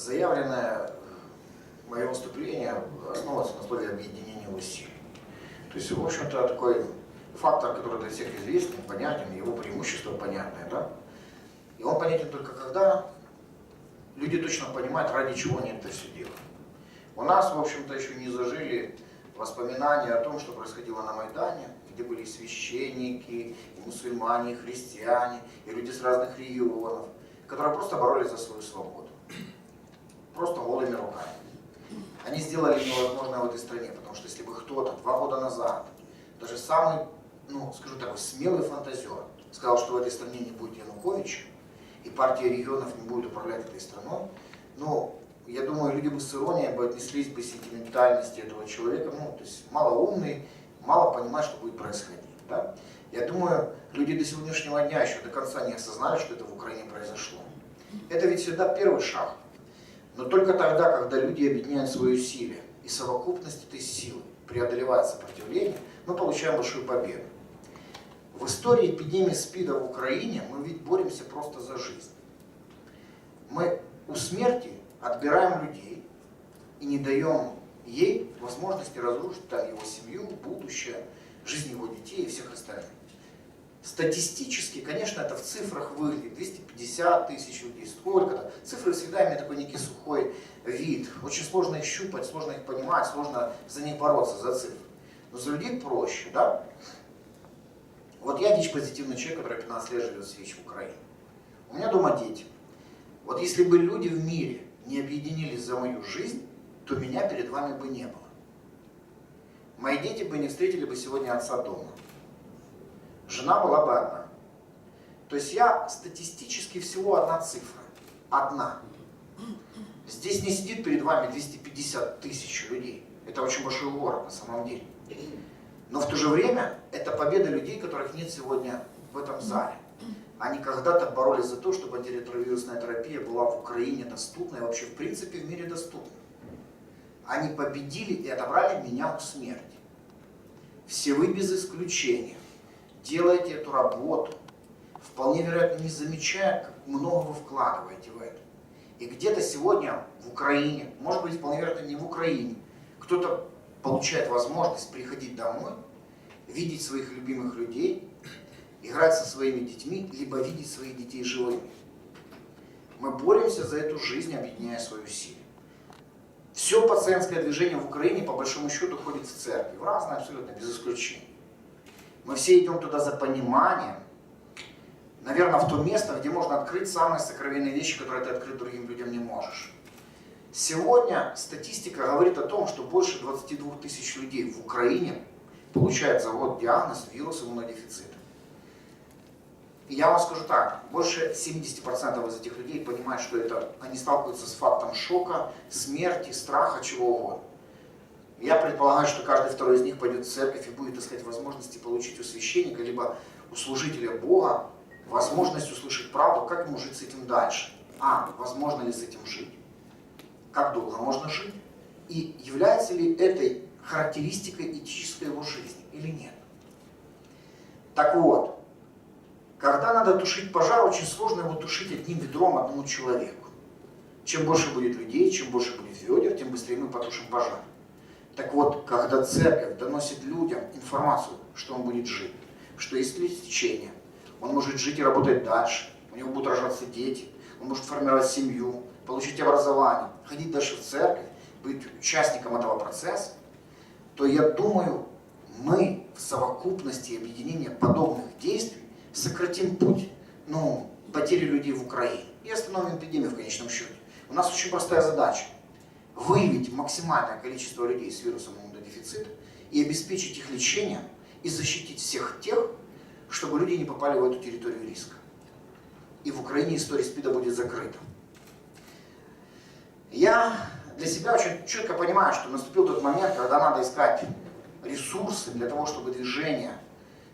заявленное мое выступление основывается на слове объединения усилий. То есть, в общем-то, такой фактор, который для всех известен, понятен, его преимущество понятное, да? И он понятен только когда люди точно понимают, ради чего они это все делают. У нас, в общем-то, еще не зажили воспоминания о том, что происходило на Майдане, где были священники, и мусульмане, и христиане, и люди с разных регионов, которые просто боролись за свою свободу. Просто голыми руками. Они сделали невозможное в этой стране, потому что если бы кто-то два года назад, даже самый, ну, скажу так, смелый фантазер, сказал, что в этой стране не будет Януковича, и партия регионов не будет управлять этой страной, ну, я думаю, люди бы с иронией бы отнеслись бы сентиментальности этого человека, ну, то есть малоумный, мало понимает, что будет происходить. Да? Я думаю, люди до сегодняшнего дня еще до конца не осознали, что это в Украине произошло. Это ведь всегда первый шаг. Но только тогда, когда люди объединяют свои усилия и совокупность этой силы преодолевает сопротивление, мы получаем большую победу. В истории эпидемии СПИДа в Украине мы ведь боремся просто за жизнь. Мы у смерти отбираем людей и не даем ей возможности разрушить там, его семью, будущее, жизнь его детей и всех остальных. Статистически, конечно, это в цифрах выглядит 250 тысяч людей, сколько-то. Цифры всегда имеют такой некий сухой вид. Очень сложно их щупать, сложно их понимать, сложно за них бороться, за цифры. Но за людей проще, да? Вот я ВИЧ-позитивный человек, который 15 лет живет с ВИЧ в Украине. У меня дома дети. Вот если бы люди в мире не объединились за мою жизнь, то меня перед вами бы не было. Мои дети бы не встретили бы сегодня отца дома. Жена была бы одна. То есть я статистически всего одна цифра. Одна. Здесь не сидит перед вами 250 тысяч людей. Это очень большой город на самом деле. Но в то же время это победа людей, которых нет сегодня в этом зале. Они когда-то боролись за то, чтобы антиретровирусная терапия была в Украине доступна и вообще в принципе в мире доступна. Они победили и отобрали меня у смерти. Все вы без исключения делаете эту работу, вполне вероятно не замечая, как много вы вкладываете в это. И где-то сегодня в Украине, может быть, вполне вероятно не в Украине, кто-то получает возможность приходить домой, видеть своих любимых людей, играть со своими детьми, либо видеть своих детей живыми. Мы боремся за эту жизнь, объединяя свою силу. Все пациентское движение в Украине, по большому счету, ходит в церкви, в разные абсолютно, без исключения. Мы все идем туда за пониманием, наверное, в то место, где можно открыть самые сокровенные вещи, которые ты открыть другим людям не можешь. Сегодня статистика говорит о том, что больше 22 тысяч людей в Украине получают за год диагноз вирус иммунодефицита. И я вам скажу так, больше 70% из этих людей понимают, что это они сталкиваются с фактом шока, смерти, страха, чего угодно. Я предполагаю, что каждый второй из них пойдет в церковь и будет искать возможности получить у священника, либо у служителя Бога возможность услышать правду, как ему жить с этим дальше. А, возможно ли с этим жить? Как долго можно жить? И является ли этой характеристикой этической его жизни или нет? Так вот, когда надо тушить пожар, очень сложно его тушить одним ведром одному человеку. Чем больше будет людей, чем больше будет ведер, тем быстрее мы потушим пожар. Так вот, когда церковь доносит людям информацию, что он будет жить, что есть лечение, он может жить и работать дальше, у него будут рождаться дети, он может формировать семью, получить образование, ходить дальше в церковь, быть участником этого процесса, то я думаю, мы в совокупности объединения подобных действий сократим путь ну, потери людей в Украине и остановим эпидемию в конечном счете. У нас очень простая задача – выявить максимальное количество людей с вирусом иммунодефицита и обеспечить их лечение и защитить всех тех, чтобы люди не попали в эту территорию риска. И в Украине история СПИДа будет закрыта. Я для себя очень четко понимаю, что наступил тот момент, когда надо искать ресурсы для того, чтобы движение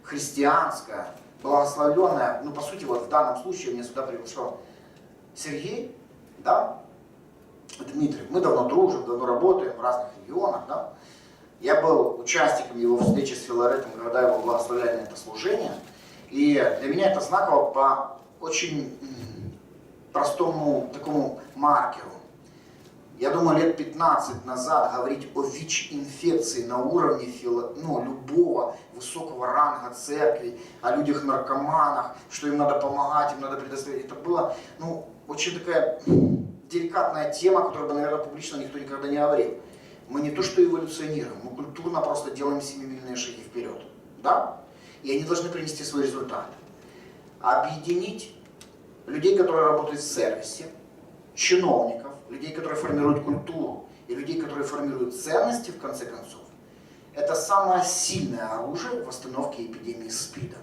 христианское, благословленное, ну, по сути, вот в данном случае меня сюда приглашал Сергей, да, Дмитрий. Мы давно дружим, давно работаем в разных регионах, да. Я был участником его встречи с Филаретом, когда его благословляли на это служение. И для меня это знаково по очень простому такому маркеру. Я думаю, лет 15 назад говорить о ВИЧ-инфекции на уровне фило, ну, любого высокого ранга церкви, о людях-наркоманах, что им надо помогать, им надо предоставить, это было ну, очень такая деликатная тема, которую бы, наверное, публично никто никогда не говорил. Мы не то что эволюционируем, мы культурно просто делаем семимильные шаги вперед. Да? И они должны принести свой результат. Объединить людей, которые работают в сервисе, чиновников, людей, которые формируют культуру, и людей, которые формируют ценности, в конце концов, это самое сильное оружие в остановке эпидемии СПИДа.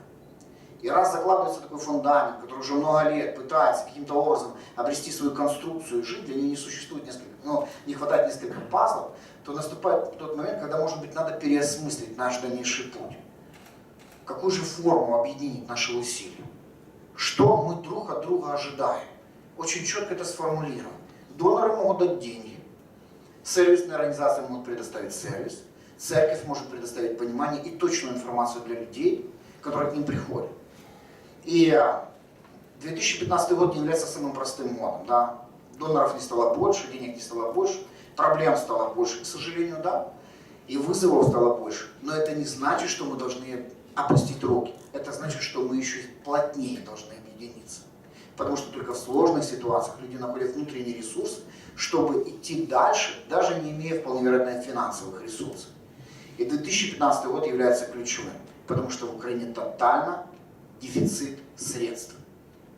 И раз закладывается такой фундамент, который уже много лет пытается каким-то образом обрести свою конструкцию и жить, для нее не существует несколько, ну, не хватает нескольких пазлов, то наступает тот момент, когда, может быть, надо переосмыслить наш дальнейший путь. Какую же форму объединить наши усилия? Что мы друг от друга ожидаем? Очень четко это сформулировано. Доноры могут дать деньги, сервисные организации могут предоставить сервис, церковь может предоставить понимание и точную информацию для людей, которые к ним приходят. И 2015 год не является самым простым годом. Да? Доноров не стало больше, денег не стало больше, проблем стало больше, к сожалению, да, и вызовов стало больше. Но это не значит, что мы должны опустить руки. Это значит, что мы еще плотнее должны объединиться. Потому что только в сложных ситуациях люди находят внутренний ресурс, чтобы идти дальше, даже не имея вполне вероятно финансовых ресурсов. И 2015 год является ключевым, потому что в Украине тотально дефицит средств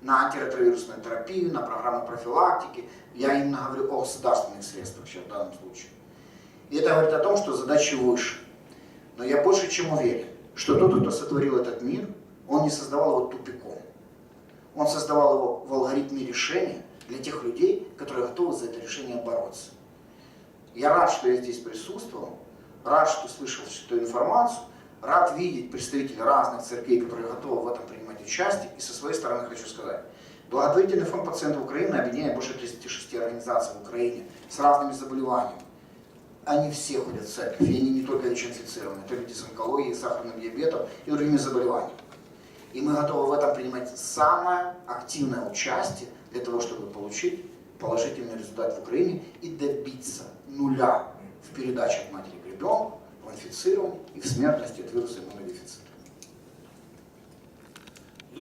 на антиретровирусную терапию, на программы профилактики. Я именно говорю о государственных средствах сейчас в данном случае. И это говорит о том, что задачи выше. Но я больше чем уверен, что тот, кто сотворил этот мир, он не создавал его тупиком. Он создавал его в алгоритме решения для тех людей, которые готовы за это решение бороться. Я рад, что я здесь присутствовал, рад, что слышал эту информацию, рад видеть представителей разных церквей, которые готовы в этом принимать участие. И со своей стороны хочу сказать, благотворительный фонд пациентов Украины объединяет больше 36 организаций в Украине с разными заболеваниями. Они все ходят в церковь, и они не только ВИЧ-инфицированы, это люди с онкологией, сахарным диабетом и другими заболеваниями. И мы готовы в этом принимать самое активное участие для того, чтобы получить положительный результат в Украине и добиться нуля в передаче от матери к ребенку, в инфицировании и в смертности от вируса иммунодефицита.